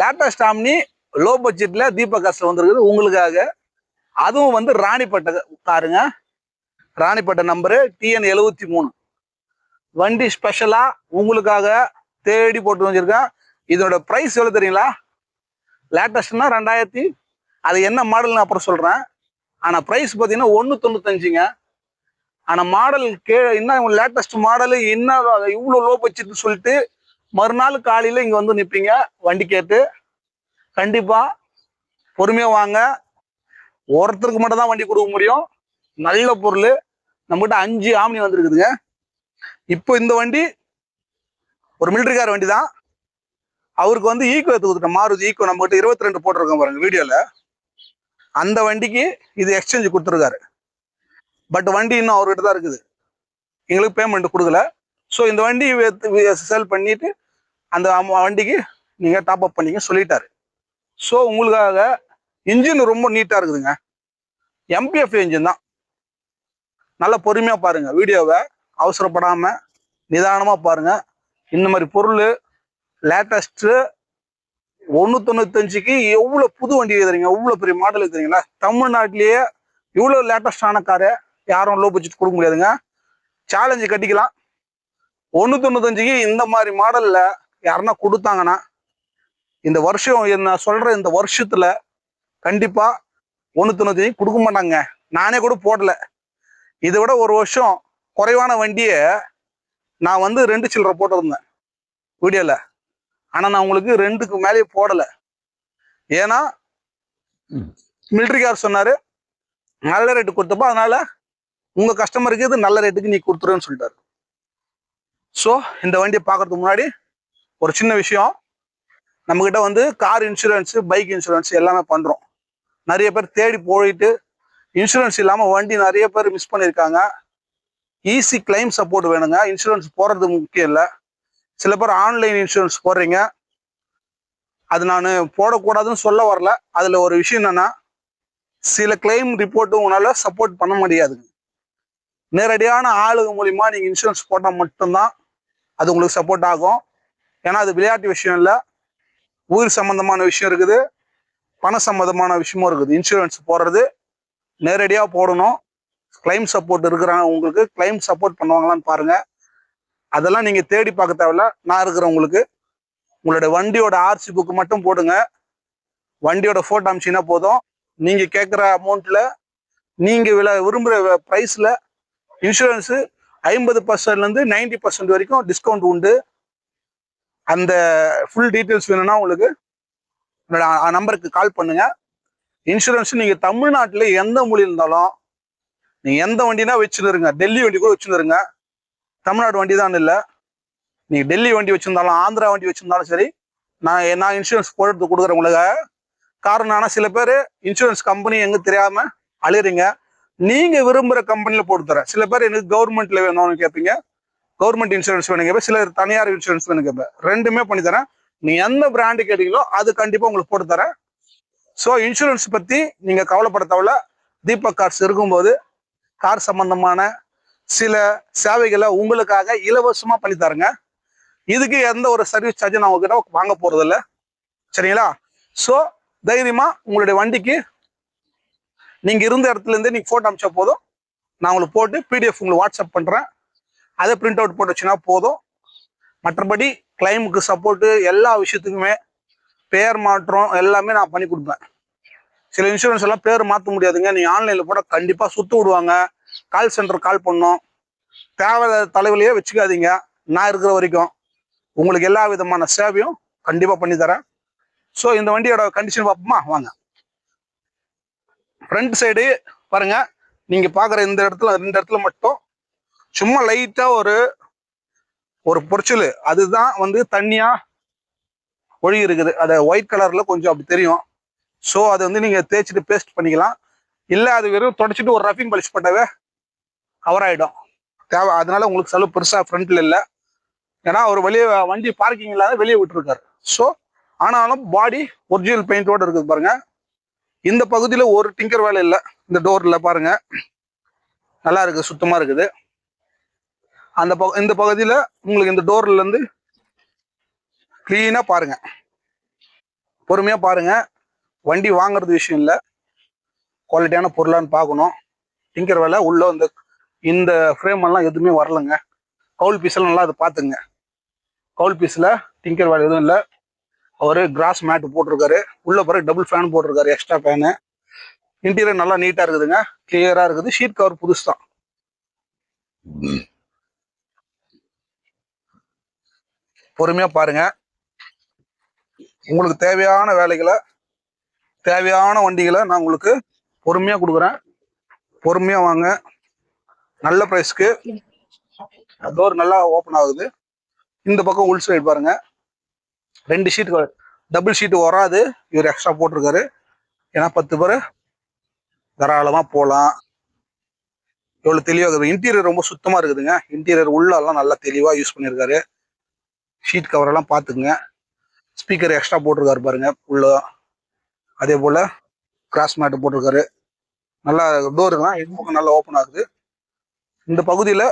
Latest omni low பட்ஜெட்ல தீபக் வந்திருக்குது. உங்களுக்காக. அதுவும் வந்து ராணிப்பட்ட காருங்க. ராணிப்பட்ட நம்பரு டிஎன் எழுவத்தி மூணு. வண்டி ஸ்பெஷலா உங்களுக்காக தேடி போட்டு வச்சிருக்கேன் இதோட ப்ரைஸ் எவ்வளோ தெரியுங்களா? லேட்டஸ்ட்னா ரெண்டாயிரத்தி அது என்ன மாடல்னு அப்புறம் சொல்கிறேன் ஆனால் ப்ரைஸ் பார்த்தீங்கன்னா ஒன்று தொண்ணூத்தஞ்சுங்க. ஆனால் மாடல் கே என்ன லேட்டஸ்ட் மாடலு என்ன இவ்வளோ லோ பட்ஜெட்னு சொல்லிட்டு மறுநாள் காலையில் இங்கே வந்து நிற்பீங்க வண்டி கேட்டு. கண்டிப்பாக பொறுமையாக வாங்க. ஒருத்தருக்கு மட்டும் தான் வண்டி கொடுக்க முடியும். நல்ல பொருள். நம்மகிட்ட அஞ்சு ஆம்னி வந்திருக்குதுங்க. இப்போ இந்த வண்டி ஒரு military கார் வண்டி தான். அவருக்கு வந்து ஈக்கோ எடுத்து கொடுத்துட்டோம் மாருதி ஈக்கோ நம்மகிட்ட இருபத்தி ரெண்டு போட்டிருக்கோம் பாருங்க வீடியோவில் அந்த வண்டிக்கு இது எக்ஸ்சேஞ்ச் கொடுத்துருக்காரு. பட் வண்டி இன்னும் அவர்கிட்ட தான் இருக்குது. எங்களுக்கு பேமெண்ட் கொடுக்கல. ஸோ இந்த வண்டி சேல் பண்ணிட்டு அந்த வண்டிக்கு நீங்கள் டாப் அப் பண்ணிங்க சொல்லிட்டாரு. ஸோ உங்களுக்காக இன்ஜின் ரொம்ப நீட்டாக இருக்குதுங்க. எம்பிஎஃப் இன்ஜின் தான். நல்லா பொறுமையாக பாருங்கள் வீடியோவை அவசரப்படாமல் நிதானமாக பாருங்கள் இந்த மாதிரி பொருள் லேட்டஸ்ட்டு ஒன்று தொண்ணூத்தஞ்சுக்கு எவ்வளோ புது வண்டி எழுதுறீங்க எவ்வளோ பெரிய மாடல் எழுதுறீங்களா தமிழ்நாட்டிலேயே இவ்வளோ லேட்டஸ்டான காரை யாரும் லோ பட்ஜெட் கொடுக்க முடியாதுங்க. சேலஞ்சு கட்டிக்கலாம். ஒன்று தொண்ணூத்தஞ்சுக்கு இந்த மாதிரி மாடலில் யாருன்னா கொடுத்தாங்கன்னா இந்த வருஷம் என்ன சொல்ற இந்த வருஷத்துல கண்டிப்பா ஒன்று தொண்ணூத்தஞ்சு கொடுக்க மாட்டாங்க. நானே கூட போடல. இதை விட ஒரு வருஷம் குறைவான வண்டியை நான் வந்து ரெண்டு சில்லறை போட்டிருந்தேன் வீடியோல. ஆனா நான் உங்களுக்கு ரெண்டுக்கு மேலேயே போடல. ஏன்னா மிலிட்ரி கார் சொன்னாரு நல்ல ரேட்டு கொடுத்தப்போ அதனால உங்க கஸ்டமருக்கு இது நல்ல ரேட்டுக்கு நீ கொடுத்துருன்னு சொல்லிட்டாரு. ஸோ இந்த வண்டியை பார்க்கறதுக்கு முன்னாடி ஒரு சின்ன விஷயம். நம்மக்கிட்ட வந்து கார் இன்சூரன்ஸு பைக் இன்சூரன்ஸ் எல்லாமே பண்ணுறோம் நிறைய பேர் தேடி போயிட்டு இன்சூரன்ஸ் இல்லாமல் வண்டி நிறைய பேர் மிஸ் பண்ணியிருக்காங்க. ஈஸி கிளைம் சப்போர்ட் வேணுங்க. இன்சூரன்ஸ் போடுறது முக்கியம் இல்லை. சில பேர் ஆன்லைன் இன்சூரன்ஸ் போடுறீங்க. அது நான் போடக்கூடாதுன்னு சொல்ல வரல. அதில் ஒரு விஷயம் என்னென்னா சில கிளைம் ரிப்போர்ட்டும் உங்களால் சப்போர்ட் பண்ண முடியாதுங்க. நேரடியான ஆளுங்க மூலிமா நீங்கள் இன்சூரன்ஸ் போட்டால் மட்டும்தான் அது உங்களுக்கு சப்போர்ட் ஆகும். ஏன்னா அது விளையாட்டு விஷயம் இல்லை. உயிர் சம்பந்தமான விஷயம் இருக்குது. பண சம்பந்தமான விஷயமும் இருக்குது. இன்சூரன்ஸ் போடுறது நேரடியாக போடணும். கிளைம் சப்போர்ட் இருக்கிறாங்க உங்களுக்கு கிளைம் சப்போர்ட் பண்ணுவாங்களான்னு பாருங்கள் அதெல்லாம் நீங்கள் தேடி பார்க்க தேவையில்ல. நான் இருக்கிறவங்களுக்கு உங்களோட வண்டியோட ஆர்சி புக்கு மட்டும் போடுங்க. வண்டியோட ஃபோட்டோ அமிச்சிங்கன்னா போதும். நீங்கள் கேட்குற அமௌண்ட்டில் நீங்கள் விலை விரும்புகிற ப்ரைஸில் இன்சூரன்ஸு ஐம்பது பர்சன்ட்லேருந்து நைன்டி பர்சன்ட் வரைக்கும் டிஸ்கவுண்ட் உண்டு. அந்த ஃபுல் டீட்டெயில்ஸ் வேணும்னா உங்களுக்கு என்னோட நம்பருக்கு கால் பண்ணுங்க. இன்சூரன்ஸ் நீங்க தமிழ்நாட்டில் எந்த மொழி இருந்தாலும் நீங்க எந்த வண்டினா வச்சுருங்க டெல்லி வண்டி கூட வச்சுருங்க தமிழ்நாடு வண்டி தான் இல்லை. நீங்க டெல்லி வண்டி வச்சிருந்தாலும் ஆந்திரா வண்டி வச்சிருந்தாலும் சரி நான் நான் இன்சூரன்ஸ் போட்டு கொடுக்குறேன் உங்களுக்கு. காரணம் ஆனால் சில பேர் இன்சூரன்ஸ் கம்பெனி எங்க தெரியாம அழுகிறீங்க. நீங்க விரும்புற கம்பெனியில் போட்டு தரேன். சில பேர் எனக்கு கவர்மெண்ட்ல வேணும்னு கேட்பீங்க கவர்மெண்ட் இன்சூரன்ஸ் வேணும் கேட்பேன் சிலர் தனியார் இன்சூரன்ஸ் வேணும் கேட்பேன் ரெண்டுமே பண்ணி தரேன். நீங்க எந்த பிராண்டு கேட்டீங்களோ அது கண்டிப்பாக உங்களுக்கு போட்டு தரேன். ஸோ இன்சூரன்ஸ் பற்றி நீங்கள் கவலைப்பட தீபக் கார்ஸ் இருக்கும்போது கார் சம்பந்தமான சில சேவைகளை உங்களுக்காக இலவசமாக பண்ணி தருங்க. இதுக்கு எந்த ஒரு சர்வீஸ் சார்ஜும் நான் உங்ககிட்ட வாங்க போகிறதில்ல சரிங்களா? ஸோ தைரியமாக உங்களுடைய வண்டிக்கு நீங்கள் இருந்த இடத்துலேருந்தே நீங்கள் ஃபோட்டோ அமிச்சா போதும். நான் உங்களுக்கு போட்டு பிடிஎஃப் உங்களுக்கு வாட்ஸ்அப் பண்ணுறேன் அதை பிரிண்ட் அவுட் போட்டுச்சுன்னா போதும். மற்றபடி கிளைமுக்கு சப்போர்ட்டு எல்லா விஷயத்துக்குமே பேர் மாற்றம் எல்லாமே நான் பண்ணி கொடுப்பேன். சில இன்சூரன்ஸ் எல்லாம் பேர் மாற்ற முடியாதுங்க. நீங்கள் ஆன்லைனில் போட கண்டிப்பாக சுத்து விடுவாங்க. கால் சென்டர் கால் பண்ணோம். தேவை தலைவலியே வச்சுக்காதீங்க. நான் இருக்கிற வரைக்கும் உங்களுக்கு எல்லா விதமான சேவையும் கண்டிப்பாக பண்ணி தரேன். ஸோ இந்த வண்டியோட கண்டிஷன் பார்ப்போமா? வாங்க. ஃப்ரண்ட் சைடு பாருங்க. நீங்கள் பார்க்குற இந்த இடத்துல ரெண்டு இடத்துல மட்டும் சும்மா லைட்டா ஒரு ஒரு பொரிச்சல். அதுதான் வந்து தண்ணியா ஒழி இருக்குது அதை ஒயிட் கலர்ல கொஞ்சம் அப்படி தெரியும். ஸோ அதை வந்து நீங்க தேய்ச்சிட்டு பேஸ்ட் பண்ணிக்கலாம். இல்லை அது வெறும் தொடச்சிட்டு ஒரு ரஃபிங் பாலிஷ் பண்ணவே கவர் ஆகிடும் தேவை அதனால உங்களுக்கு செலவு பெருசாக ஃப்ரண்ட்ல இல்லை. ஏன்னா அவர் வெளியே வண்டி பார்க்கிங் இல்லாத வெளியே விட்டுருக்காரு. ஸோ ஆனாலும் பாடி ஒரிஜினல் பெயிண்டோடு இருக்குது பாருங்க. இந்த பகுதியில் ஒரு டிங்கர் வேலை இல்லை. இந்த டோரில் பாருங்க. நல்லா இருக்குது சுத்தமாக இருக்குது. அந்த பகு இந்த பகுதியில் உங்களுக்கு இந்த டோர்லேருந்து க்ளீனாக பாருங்கள் பொறுமையாக பாருங்கள் பாருங்க. வண்டி வாங்குறது விஷயம் இல்லை. குவாலிட்டியான பொருளான்னு பார்க்கணும். டிங்கர் வேலை உள்ளே இந்த இந்த ஃப்ரேம் எல்லாம் எதுவுமே வரலங்க. கவுல் பீஸ்லாம் நல்லா அதை பார்த்துங்க. கவுல் பீஸில் டிங்கர் வேலை எதுவும் இல்லை. அவர் கிராஸ் மேட் போட்டிருக்காரு. உள்ளே பிறகு டபுள் ஃபேன் போட்டிருக்காரு எக்ஸ்ட்ரா ஃபேனு இன்டீரியர் நல்லா நீட்டாக இருக்குதுங்க. கிளியராக இருக்குது. ஷீட் கவர் புதுசு தான் பொறுமையாக பாருங்க. உங்களுக்கு தேவையான வேலைகளை தேவையான வண்டிகளை நான் உங்களுக்கு பொறுமையாக கொடுக்குறேன். பொறுமையாக வாங்க. நல்ல ப்ரைஸ்க்கு டோர் நல்லா ஓப்பன் ஆகுது. இந்த பக்கம் உள் சைடு பாருங்க. ரெண்டு ஷீட் டபுள் ஷீட் வராது. இவர் எக்ஸ்ட்ரா போட்டிருக்காரு. ஏன்னா பத்து பேர் தாராளமாக போகலாம் எவ்வளோ தெளிவாக இருக்குது. இன்டீரியர் ரொம்ப சுத்தமாக இருக்குதுங்க. இன்டீரியர் உள்ளெல்லாம் நல்லா தெளிவாக யூஸ் பண்ணியிருக்காரு ஷீட் கவரெல்லாம் பார்த்துக்குங்க. ஸ்பீக்கர் எக்ஸ்ட்ரா போட்டிருக்காரு பாருங்க உள்ளே. அதே போல் கிராஸ் மேட் போட்டிருக்காரு. நல்லா டோருலாம் இது பக்கம் நல்லா ஓப்பன் ஆகுது. இந்த பகுதியில்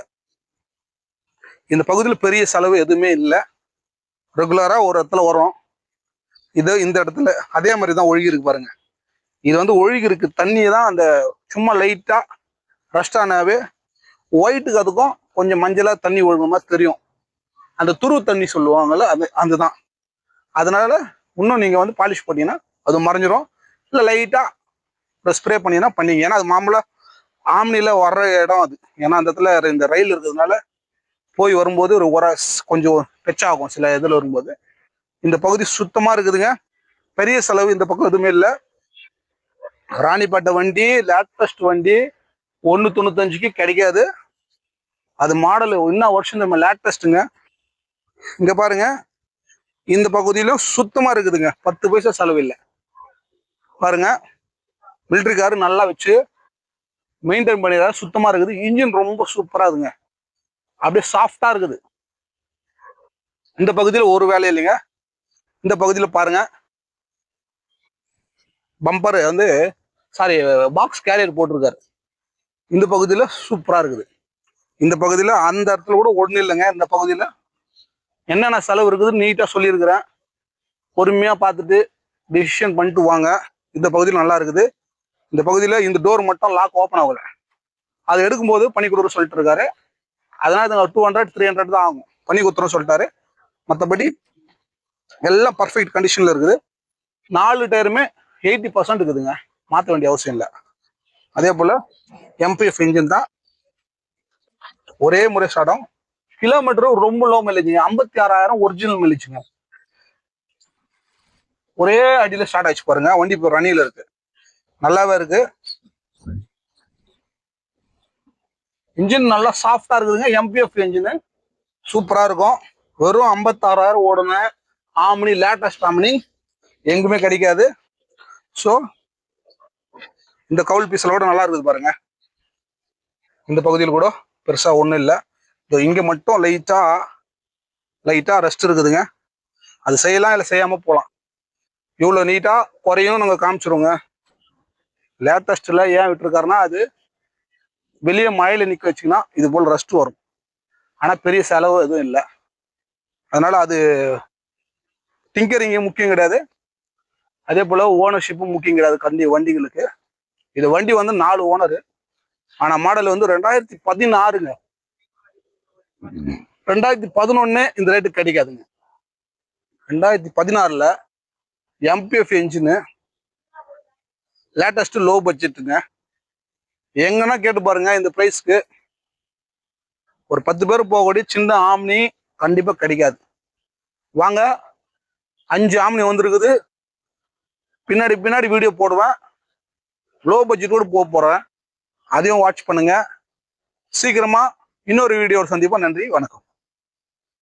இந்த பகுதியில் பெரிய செலவு எதுவுமே இல்லை. ரெகுலராக ஒரு இடத்துல வரும். இது இந்த இடத்துல அதே மாதிரி தான் ஒழுகி இருக்கு பாருங்க. இது வந்து ஒழுகி இருக்கு தண்ணி தான் அந்த சும்மா லைட்டாக ரஸ்ட் ஆனாவே ஒயிட்டுக்கு அதுக்கும் கொஞ்சம் மஞ்சளாக தண்ணி ஒழுகுற மாதிரி தெரியும். அந்த துரு தண்ணி சொல்லுவாங்கல்ல அது அதுதான். அதனால இன்னும் நீங்கள் வந்து பாலிஷ் பண்ணீங்கன்னா அது மறைஞ்சிரும். இல்லை லைட்டாக ஸ்ப்ரே பண்ணீங்கன்னா பண்ணீங்க. ஏன்னா அது மாமூலாக ஆம்னியில் வர்ற இடம் அது. ஏன்னா அந்த இடத்துல இந்த ரயில் இருக்கிறதுனால போய் வரும்போது ஒரு உர கொஞ்சம் பெச்சாகும் சில இதில் வரும்போது. இந்த பகுதி சுத்தமாக இருக்குதுங்க. பெரிய செலவு இந்த பக்கம் எதுவுமே இல்லை. ராணிப்பேட்டை வண்டி லேட்டஸ்ட் வண்டி ஒன்று தொண்ணூத்தஞ்சுக்கு கிடைக்காது. அது மாடல் இன்னும் வருஷம் நம்ம லேட்டஸ்ட்டுங்க இங்க பாருங்க. இந்த பகுதியிலும் சுத்தமா இருக்குதுங்க. பத்து பைசா செலவு இல்லை. பாருங்க. மிலிட்ரி காரு நல்லா வச்சு மெயின்டைன் பண்ணிடுறாரு சுத்தமா இருக்குது. இன்ஜின் ரொம்ப சூப்பரா இருக்குங்க. அப்படியே சாஃப்டா இருக்குது. இந்த பகுதியில் ஒரு வேலை இல்லைங்க. இந்த பகுதியில் பாருங்க. பம்பர் வந்து சாரி பாக்ஸ் கேரியர் போட்டிருக்காரு. இந்த பகுதியில் சூப்பரா இருக்குது. இந்த பகுதியில் அந்த இடத்துல கூட ஒன்றும் இல்லைங்க. இந்த பகுதியில் என்னென்ன செலவு இருக்குதுன்னு நீட்டாக சொல்லியிருக்கிறேன். பொறுமையாக பார்த்துட்டு டிசிஷன் பண்ணிட்டு வாங்க. இந்த பகுதியில் நல்லா இருக்குது. இந்த பகுதியில் இந்த டோர் மட்டும் லாக் ஓப்பன் ஆகலை. அதை எடுக்கும்போது பண்ணி கொடுக்குற சொல்லிட்டு இருக்காரு. அதனால டூ ஹண்ட்ரட் த்ரீ ஹண்ட்ரட் தான் ஆகும். பண்ணி கொடுத்துரும் சொல்லிட்டாரு. மற்றபடி எல்லாம் பர்ஃபெக்ட் கண்டிஷனில் இருக்குது. நாலு டயருமே எயிட்டி பர்சன்ட் இருக்குதுங்க. மாற்ற வேண்டிய அவசியம் இல்லை. அதே போல் எம்பிஎஃப் இன்ஜின் தான். ஒரே முறை ஸ்டார்ட் ஆகும் கிலோமீட்டர் ரொம்ப லோ மைலேஜுங்க ஐம்பத்தி ஆறாயிரம் ஒரிஜினல் மைலேஜுங்க ஒரே அடியில் ஸ்டார்ட் ஆச்சு பாருங்க. வண்டி இப்போ ரன்னில இருக்கு. நல்லாவே இருக்கு. இன்ஜின் நல்லா சாஃப்டா இருக்குதுங்க. எம்பிஎஃப் இன்ஜின் சூப்பரா இருக்கும். வெறும் ஐம்பத்தாறாயிரம் ஓடுன ஆமினி லேட்டஸ்ட் ஆம்னி எங்குமே கிடைக்காது. ஸோ இந்த கவுல் பீஸில் கூட நல்லா இருக்குது பாருங்க. இந்த பகுதியில் கூட பெருசா ஒன்றும் இல்லை. இங்கே மட்டும் லைட்டாக லைட்டாக ரெஸ்ட் இருக்குதுங்க. அது செய்யலாம் இல்லை செய்யாமல் போகலாம் இவ்வளோ நீட்டாக குறையும் நாங்கள் காமிச்சிருவோங்க. லேட்டஸ்ட்டில் ஏன் விட்டுருக்காருன்னா அது வெளியே மழையில் நிற்க வச்சிங்கன்னா இது போல் ரெஸ்ட் வரும். ஆனால் பெரிய செலவு எதுவும் இல்லை. அதனால் அது டிங்கரிங்க முக்கியம் கிடையாது. அதே போல் ஓனர்ஷிப்பும் முக்கியம் கிடையாது கண்டி வண்டிகளுக்கு. இது வண்டி வந்து நாலு ஓனரு ஆனால் மாடல் வந்து ரெண்டாயிரத்தி பதினாறுங்க. ரெண்டாயிரத்தி பதினொன்னு இந்த ரேட்டு கிடைக்காதுங்க. ரெண்டாயிரத்தி பதினாறுல எம்பிஎஃப் இன்ஜினு லேட்டஸ்ட் லோ பட்ஜெட்டுங்க எங்கன்னா கேட்டு பாருங்க இந்த ப்ரைஸ்க்கு ஒரு பத்து பேர் போகக்கூடிய சின்ன ஆம்னி கண்டிப்பா கிடைக்காது. வாங்க அஞ்சு ஆம்னி வந்திருக்குது. பின்னாடி பின்னாடி வீடியோ போடுவேன். லோ பட்ஜெட்டோடு போக போறேன். அதையும் வாட்ச் பண்ணுங்க. சீக்கிரமா இன்னொரு வீடியோ சந்திப்போம். நன்றி. வணக்கம்.